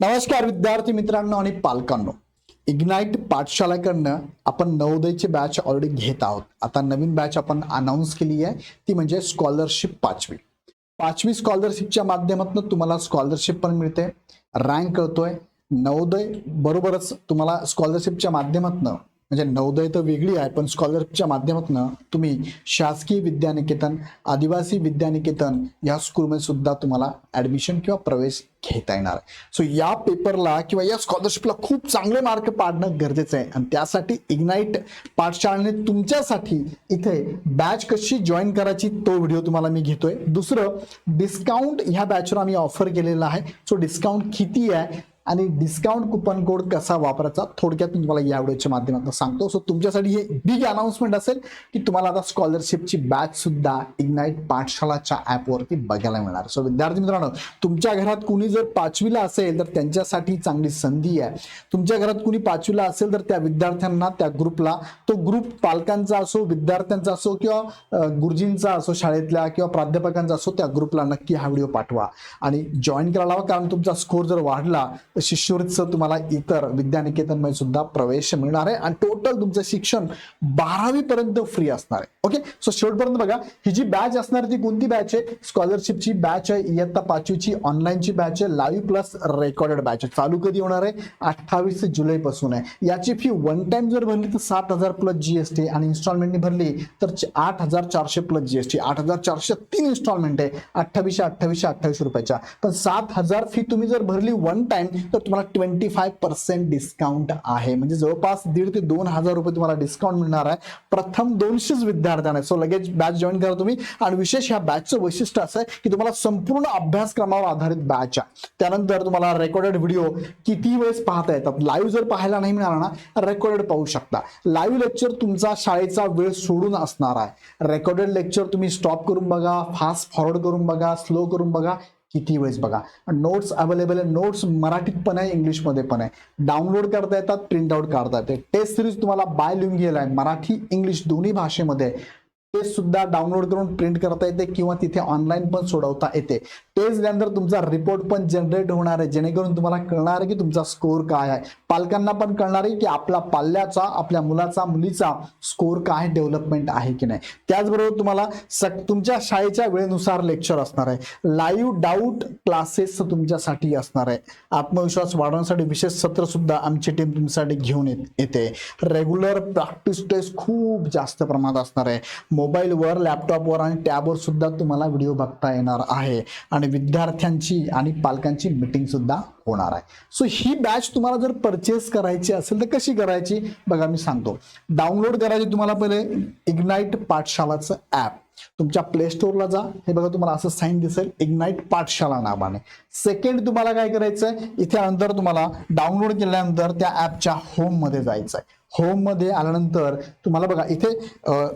नमस्कार विद्यार्थी मित्रांनो आणि पालकांनो. इग्नाईट पाठशाळेकडनं आपण नवोदयची बॅच ऑलरेडी घेत आहोत. आता नवीन बॅच आपण अनाऊन्स केली आहे ती म्हणजे स्कॉलरशिप पाचवी. पाचवी स्कॉलरशिपच्या माध्यमातून तुम्हाला स्कॉलरशिप पण मिळते. रँक कळतोय. नवोदय बरोबरच तुम्हाला स्कॉलरशिपच्या माध्यमातून म्हणजे नवोदय तर वेगळी आहे पण स्कॉलरशिपच्या माध्यमातून तुम्ही शासकीय विद्यानिकेतन आदिवासी विद्यानिकेतन या स्कूलमध्ये सुद्धा तुम्हाला ऍडमिशन किंवा प्रवेश घेता येणार. सो या पेपरला किंवा या स्कॉलरशिपला खूप चांगले मार्क पाडणं गरजेचं आहे. आणि त्यासाठी इग्नाईट पाठशाळेने तुमच्यासाठी इथे बॅच कशी जॉईन करायची तो व्हिडिओ तुम्हाला मी घेतोय. दुसरं डिस्काउंट ह्या बॅचवर आम्ही ऑफर केलेला आहे. सो डिस्काउंट किती आहे? आणि डिस्काउंट कुपन कोड कसा वापरायचा थोडक्यात मी तुम्हाला या व्हिडिओच्या माध्यमातून सांगतो. सो तुमच्यासाठी हे बिग अनाऊन्समेंट असेल की तुम्हाला आता स्कॉलरशिपची बॅच सुद्धा इग्नाईट पाठशालाच्या ॲपवरती बघायला मिळणार. सो विद्यार्थी मित्रांनो तुमच्या घरात कुणी जर पाचवीला असेल तर त्यांच्यासाठी चांगली संधी आहे. तुमच्या घरात कुणी पाचवीला असेल तर त्या विद्यार्थ्यांना त्या ग्रुपला तो ग्रुप पालकांचा असो विद्यार्थ्यांचा असो किंवा गुरुजींचा असो शाळेतल्या किंवा प्राध्यापकांचा असो त्या ग्रुपला नक्की हा व्हिडिओ पाठवा. आणि जॉईन करायला हवा कारण तुमचा स्कोर जर वाढला तर शिष्यवृत्तीचं तुम्हाला इतर विद्यानिकेतनमध्ये सुद्धा प्रवेश मिळणार आहे. आणि टोटल तुमचं शिक्षण बारावी पर्यंत फ्री असणार आहे. ओके सो शेवटपर्यंत बघा ही जी बॅच असणार ती कोणती बॅच आहे? स्कॉलरशिपची बॅच आहे इयत्ता पाचवीची ऑनलाईनची बॅच आहे लाईव्ह प्लस रेकॉर्डेड बॅच आहे. चालू कधी होणार आहे? अठ्ठावीस जुलै पासून आहे. याची फी वन टाइम जर भरली तर सात हजार प्लस जीएसटी आणि इन्स्टॉलमेंटनी भरली तर आठ हजार चारशे प्लस जीएसटी आठ हजार चारशे तीन इन्स्टॉलमेंट आहे. अठ्ठावीसशे अठ्ठावीसशे अठ्ठावीस रुपयाच्या. पण सात हजार फी तुम्ही जर भरली वन टाइम तर तुम्हाला ट्वेंटी फाय पर्सेंट डिस्काउंट आहे. म्हणजे जवळपास दीड ते दोन हजार रुपये तुम्हाला डिस्काउंट मिळणार आहे. प्रथम दोनशेच विद्यार्थ्यांना सो लगेच बॅच जॉईन करा तुम्ही. आणि विशेष ह्या बॅचचं वैशिष्ट्य असं आहे की तुम्हाला संपूर्ण अभ्यासक्रमावर आधारित बॅच आहे. त्यानंतर तुम्हाला रेकॉर्डेड व्हिडिओ किती वेळेस पाहता येतात? लाईव्ह जर पाहायला नाही मिळाला ना रेकॉर्डेड पाहू शकता. लाईव्ह लेक्चर तुमचा शाळेचा वेळ सोडून असणार आहे. रेकॉर्डेड लेक्चर तुम्ही स्टॉप करून बघा फास्ट फॉरवर्ड करून बघा स्लो करून बघा. किती वेळेस बघा. नोट्स अवेलेबल आहे. नोट्स मराठीत पण आहे इंग्लिशमध्ये पण आहे. डाउनलोड करता येतात प्रिंट आउट काढता येते. टेस्ट सिरीज तुम्हाला बाय लिहून गेला आहे. मराठी इंग्लिश दोन्ही भाषेमध्ये ते सुद्धा डाउनलोड करून प्रिंट करता येते किंवा तिथे ऑनलाईन पण सोडवता येते. टेस्ट दिल्यानंतर तुमचा रिपोर्ट पण जनरेट होणार आहे. जेणेकरून तुम्हाला कळणार आहे की तुमचा स्कोअर काय आहे. पालकांना पण कळणार आहे की आपला पाल्याचा आपल्या मुलाचा मुलीचा स्कोर काय डेव्हलपमेंट आहे की नाही. त्याचबरोबर तुम्हाला सक तुमच्या शाळेच्या वेळेनुसार लेक्चर असणार आहे. लाईव्ह डाऊट क्लासेस तुमच्यासाठी असणार आहे. आत्मविश्वास वाढवण्यासाठी विशेष सत्र सुद्धा आमची टीम तुमच्यासाठी घेऊन येत- येते. रेग्युलर प्रॅक्टिस टेस्ट खूप जास्त प्रमाणात असणार आहे. मोबाईलवर लॅपटॉपवर आणि टॅबवर सुद्धा तुम्हाला व्हिडिओ बघता येणार आहे. आणि विद्यार्थ्यांची आणि पालकांची मिटिंग सुद्धा होणार आहे. सो ही बॅच तुम्हाला जर परचेस करायची असेल तर कशी करायची? बघा मी सांगतो. डाउनलोड करायची तुम्हाला पहिले इग्नाईट पाठशालाचं ॲप तुमच्या प्ले स्टोअरला जा. हे बघा तुम्हाला असं साईन दिसेल इग्नाईट पाठशाला नावाने. सेकंड तुम्हाला काय करायचं आहे इथे नंतर तुम्हाला डाउनलोड केल्यानंतर त्या ॲपच्या होममध्ये जायचं आहे होममध्ये आल्यानंतर तुम्हाला बघा इथे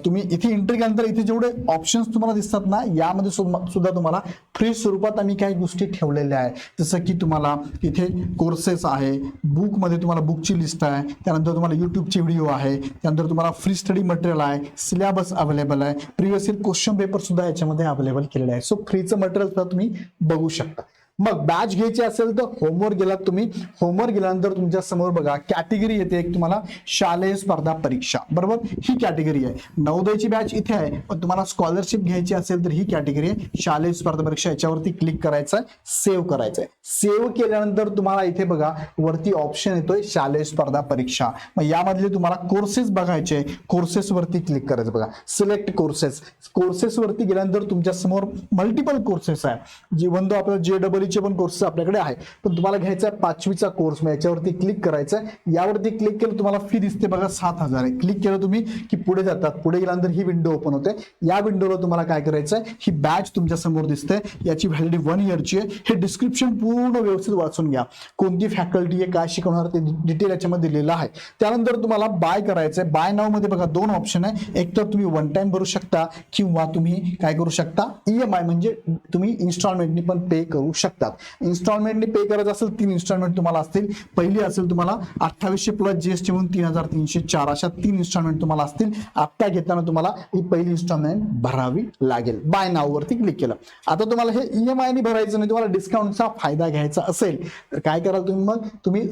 तुम्ही इथे एंट्री केल्यानंतर इथे जेवढे ऑप्शन्स तुम्हाला दिसतात ना यामध्ये सुद्धा तुम्हाला फ्री स्वरूपात आम्ही काही गोष्टी ठेवलेल्या आहे जसं की तुम्हाला इथे कोर्सेस आहे बुकमध्ये तुम्हाला बुकची लिस्ट आहे त्यानंतर तुम्हाला यूट्यूबचे व्हिडिओ आहे त्यानंतर तुम्हाला फ्री स्टडी मटेरियल आहे सिलेबस अवेलेबल आहे प्रिव्हियस इयर क्वेश्चन पेपर सुद्धा याच्यामध्ये अवेलेबल केलेले आहे सो फ्रीचं मटेरियल सुद्धा तुम्ही बघू शकता. मग बॅच घ्यायची असेल तर होमवर्क गेलात तुम्ही. होमवर्क गेल्यानंतर तुमच्यासमोर बघा कॅटेगरी येते एक तुम्हाला शालेय स्पर्धा परीक्षा. बरोबर? ही कॅटेगरी आहे. नवोदयची बॅच इथे आहे पण तुम्हाला स्कॉलरशिप घ्यायची असेल तर ही कॅटेगरी आहे. शालेय स्पर्धा परीक्षा याच्यावरती क्लिक करायचं आहे सेव्ह करायचं आहे सेव्ह केल्यानंतर तुम्हाला इथे बघा वरती ऑप्शन येतोय शालेय स्पर्धा परीक्षा. मग यामधले तुम्हाला कोर्सेस बघायचे कोर्सेस वरती क्लिक करायचं बघा. सिलेक्ट कोर्सेस कोर्सेस वरती गेल्यानंतर तुमच्यासमोर मल्टिपल कोर्सेस आहे जीवन तो आपल्याला जे डबल चे पण कोर्सेस आपल्याकडे आहे पण तुम्हाला घ्यायचा आहे पाचवीचा कोर्स मग याच्यावरती क्लिक करायचं आहे. यावरती क्लिक केलं तुम्हाला फी दिसते बघा सात हजार आहे. क्लिक केलं तुम्ही की पुढे जातात. पुढे गेल्यानंतर ही विंडो ओपन होते. या विंडोला तुम्हाला काय करायचं आहे? ही बॅच तुमच्यासमोर दिसते. याची व्हॅलिडी वन इयरची आहे. हे डिस्क्रिप्शन पूर्ण व्यवस्थित वाचून घ्या. कोणती फॅकल्टी आहे काय शिकवणार ते डिटेल याच्यामध्ये दिलेलं आहे. त्यानंतर तुम्हाला बाय करायचं आहे. बाय नावमध्ये बघा दोन ऑप्शन आहे. एक तर तुम्ही वन टाइम भरू शकता किंवा तुम्ही काय करू शकता? ई एम आय म्हणजे तुम्ही इन्स्टॉलमेंटनी पण पे करू शकता. शकतात. इन्स्टॉलमेंटने पे करायचं असेल तीन इन्स्टॉलमेंट तुम्हाला असतील. पहिली असेल तुम्हाला अठ्ठावीसशे प्लस जीएसटी म्हणून तीन हजार तीनशे चार. अशा तीन इन्स्टॉलमेंट तुम्हाला असतील. आत्ता घेताना तुम्हाला ही पहिली इन्स्टॉलमेंट भरावी लागेल. बाय नाववरती क्लिक केलं. आता तुम्हाला हे ई एम ने भरायचं नाही तुम्हाला डिस्काउंटचा फायदा घ्यायचा असेल तर काय कराल तुम्ही मग? तुम्ही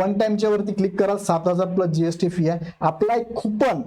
वन टाइमच्या वरती क्लिक कराल सात हजार प्लस जीएसटी फी आहे. अप्लाय कुपन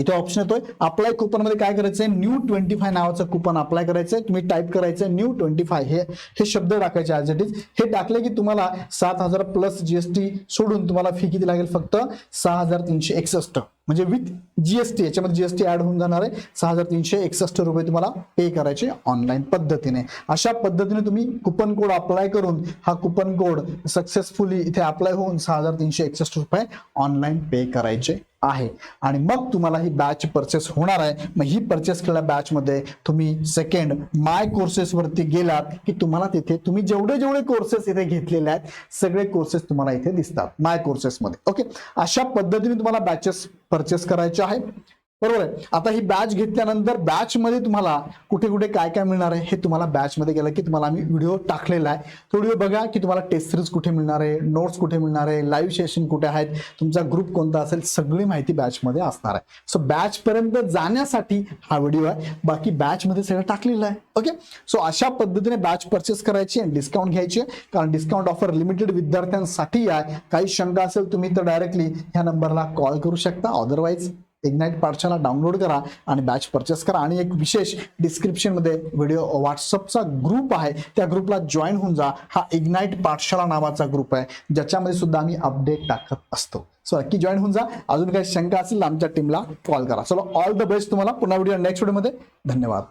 इथे ऑप्शन येतोय. अप्लाय कुपनमध्ये काय करायचंय? न्यू ट्वेंटी फाय नावाचं कुपन अप्लाय करायचंय. तुम्ही टाईप करायचंय न्यू ट्वेंटी फाय हे हे शब्द टाकायचे ॲज इट इज हे टाकले की तुम्हाला सात हजार प्लस जीएसटी सोडून तुम्हाला फी किती लागेल? फक्त सहा हजार तीनशे एकसष्ट. म्हणजे विथ जीएसटी याच्यामध्ये जीएसटी ऍड होऊन जाणार आहे. सहा हजार तीनशे एकसष्ट रुपये तुम्हाला पे करायचे ऑनलाईन पद्धतीने. अशा पद्धतीने तुम्ही कुपन कोड अप्लाय करून हा कुपन कोड सक्सेसफुली इथे अप्लाय होऊन सहा हजार तीनशे एकसष्ट रुपये ऑनलाईन पे करायचे आहे. आणि मग तुम्हाला ही बॅच परचेस होणार आहे. मग ही परचेस केलेल्या बॅचमध्ये तुम्ही सेकंड माय कोर्सेस वरती गेलात की तुम्हाला तिथे तुम्ही जेवढे जेवढे कोर्सेस इथे घेतलेले आहेत सगळे कोर्सेस तुम्हाला इथे दिसतात. माय कोर्सेसमध्ये ओके अशा पद्धतीने तुम्हाला बॅचेस परचेस करायचे आहे. बरोबर आहे. आता ही बॅच घेतल्यानंतर बॅच मध्ये तुम्हाला कुठे कुठे काय काय मिळणार आहे हे तुम्हाला बॅच मध्ये गेलं की तुम्हाला आम्ही व्हिडिओ टाकलेला आहे. तो व्हिडिओ बघा की तुम्हाला टेस्ट सिरीज कुठे मिळणार आहे नोट्स कुठे मिळणार आहे लाईव्ह सेशन कुठे आहेत तुमचा ग्रुप कोणता असेल सगळी माहिती बॅच मध्ये असणार आहे. सो बॅच पर्यंत जाण्यासाठी हा व्हिडिओ आहे. बाकी बॅच मध्ये सगळं टाकलेलं आहे. ओके सो अशा पद्धतीने बॅच परचेस करायची आणि डिस्काउंट घ्यायची कारण डिस्काउंट ऑफर लिमिटेड विद्यार्थ्यांसाठी आहे. काही शंका असेल तुम्ही तर डायरेक्टली ह्या नंबरला कॉल करू शकता. अदरवाईज इग्नाइट पाठशाला डाउनलोड करा आणि बॅच परचेस करा. आणि एक विशेष डिस्क्रिप्शनमध्ये व्हिडिओ व्हॉट्सअपचा ग्रुप आहे. त्या ग्रुपला जॉईन होऊन जा. हा इग्नाइट पाठशाला नावाचा ग्रुप आहे. ज्याच्यामध्ये सुद्धा आम्ही अपडेट टाकत असतो. सो नक्की जॉईन होऊन जा. अजून काही शंका असेल आमच्या टीमला कॉल करा. चलो ऑल द बेस्ट तुम्हाला. पुन्हा व्हिडिओ नेक्स्ट व्हिडिओमध्ये धन्यवाद.